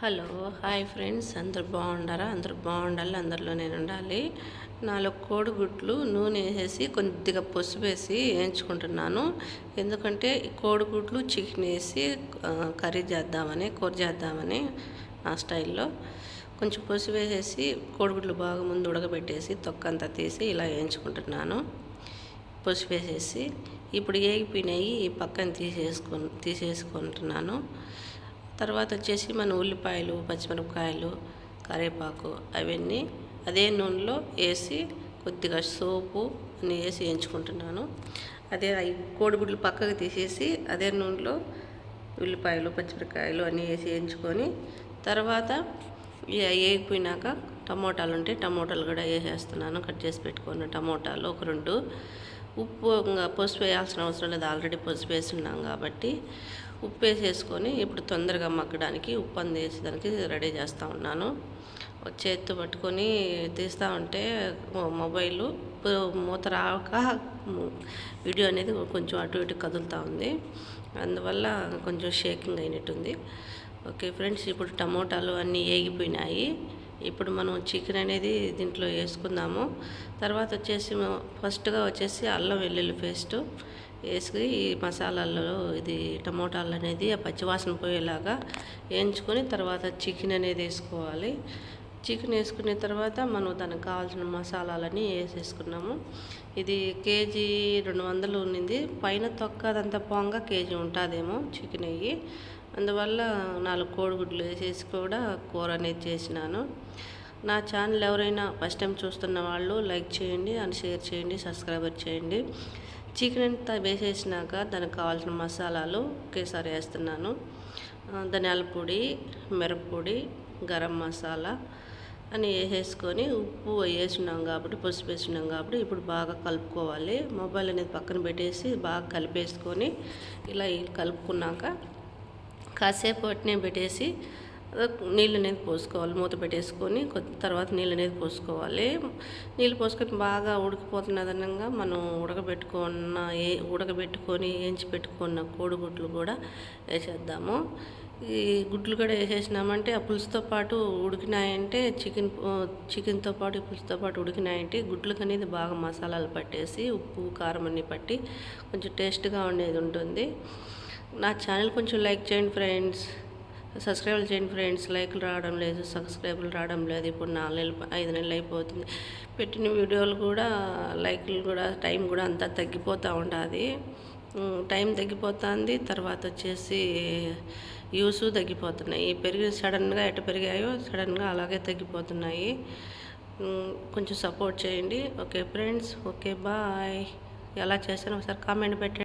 Hello hi friends. అందరు బాగుండారా? అందరు బాగుండాలి. అందరిలో నేను ఉండాలి. నాలుగు కోడిగుడ్లు నూనె వేసేసి కొద్దిగా పసుపు వేసి వేయించుకుంటున్నాను. ఎందుకంటే కోడిగుడ్లు చికెన్ వేసి కర్రీ చేద్దామని కూర చేద్దామని నా స్టైల్లో కొంచెం పసుపు వేసేసి కోడిగుడ్లు బాగా ముందు ఉడకబెట్టేసి తొక్కంతా తీసి ఇలా వేయించుకుంటున్నాను. పసుపు వేసేసి ఇప్పుడు ఏగిపోయినాయి ఈ పక్కన తీసేసుకు తీసేసుకుంటున్నాను. తర్వాత వచ్చేసి మన ఉల్లిపాయలు పచ్చిమిరపకాయలు కరివేపాకు అవన్నీ అదే నూనెలో వేసి కొద్దిగా సోపు అన్నీ వేసి వేయించుకుంటున్నాను. అదే అవి కోడిగుడ్లు పక్కకు తీసేసి అదే నూనెలో ఉల్లిపాయలు పచ్చిమిరపకాయలు అన్నీ వేసి వేయించుకొని తర్వాత వేగిపోయినాక టమోటాలు ఉంటే టమోటాలు కూడా వేసేస్తున్నాను. కట్ చేసి పెట్టుకున్న టమోటాలు ఒక రెండు. ఉప్పు ఇంకా పసుపు వేయాల్సిన అవసరం లేదు. ఆల్రెడీ పసుపు వేసి ఉన్నాం కాబట్టి ఉప్పు వేసేసుకొని ఇప్పుడు తొందరగా మగ్గడానికి ఉప్పు అంది దానికి రెడీ చేస్తూ ఉన్నాను. ఒక పట్టుకొని తీస్తూ ఉంటే మొబైల్ మూత రాక వీడియో అనేది కొంచెం అటు ఇటు కదులుతూ ఉంది. అందువల్ల కొంచెం షేకింగ్ అయినట్టుంది. ఓకే ఫ్రెండ్స్ ఇప్పుడు టమోటాలు అన్నీ ఏగిపోయినాయి. ఇప్పుడు మనం చికెన్ అనేది దీంట్లో వేసుకుందాము. తర్వాత వచ్చేసి ఫస్ట్గా వచ్చేసి అల్లం వెల్లుల్లి పేస్ట్ వేసి ఈ మసాలాల్లో ఇది టమోటాలు అనేది ఆ పచ్చివాసన పోయేలాగా వేయించుకొని తర్వాత చికెన్ అనేది వేసుకోవాలి. చికెన్ వేసుకున్న తర్వాత మనం దానికి కావాల్సిన మసాలాలని వేసేసుకున్నాము. ఇది కేజీ రెండు వందలు ఉన్నింది. పైన తొక్క అదంతా పొంగ కేజీ ఉంటుందేమో చికెన్ అయ్యి అందువల్ల నాలుగు కోడిగుడ్లు వేసేసి కూడా కూర అనేది చేసినాను. నా ఛానల్ ఎవరైనా ఫస్ట్ టైం చూస్తున్న వాళ్ళు లైక్ చేయండి అండ్ షేర్ చేయండి సబ్స్క్రైబర్ చేయండి. చికెన్ అంతా వేసేసినాక దానికి కావాల్సిన మసాలాలు ఒకేసారి వేస్తున్నాను. ధనియాల పొడి మిరప్పొడి గరం మసాలా అని వేసేసుకొని ఉప్పు వేసినాం కాబట్టి పసుపు వేసినాం కాబట్టి ఇప్పుడు బాగా కలుపుకోవాలి. మొబైల్ అనేది పక్కన పెట్టేసి బాగా కలిపేసుకొని ఇలా కలుపుకున్నాక కాసేపు అట్నే పెట్టేసి నీళ్ళు అనేది పోసుకోవాలి. మూత పెట్టేసుకొని కొద్ది తర్వాత నీళ్ళు అనేది పోసుకోవాలి. నీళ్ళు పోసుకొని బాగా ఉడికిపోతున్నదనంగా మనం ఉడకబెట్టుకున్న ఏ ఉడకబెట్టుకొని వేయించి పెట్టుకున్న కోడిగుడ్లు కూడా వేసేద్దాము. ఈ గుడ్లు కూడా వేసేసినామంటే ఆ పులుసుతో పాటు ఉడికినాయంటే చికెన్ చికెన్తో పాటు ఈ పులుసుతో పాటు ఉడికినాయంటే గుడ్లకు అనేది బాగా మసాలాలు పట్టేసి ఉప్పు కారం అన్ని పట్టి కొంచెం టేస్ట్గా ఉండేది ఉంటుంది. నా ఛానల్ కొంచెం లైక్ చేయండి ఫ్రెండ్స్. సబ్స్క్రైబ్ చేయండి ఫ్రెండ్స్. లైక్లు రావడం లేదు సబ్స్క్రైబులు రావడం లేదు. ఇప్పుడు నాలుగు నెలలు ఐదు నెలలు అయిపోతుంది. పెట్టిన వీడియోలు కూడా లైక్లు కూడా టైం కూడా అంతా తగ్గిపోతూ ఉంటుంది టైం తగ్గిపోతుంది. తర్వాత వచ్చేసి యూస్ తగ్గిపోతున్నాయి. పెరిగి సడన్గా ఎట పెరిగాయో సడన్గా అలాగే తగ్గిపోతున్నాయి. కొంచెం సపోర్ట్ చేయండి. Okay friends okay bye. ఎలా చేశాను ఒకసారి కామెంట్ పెట్టండి.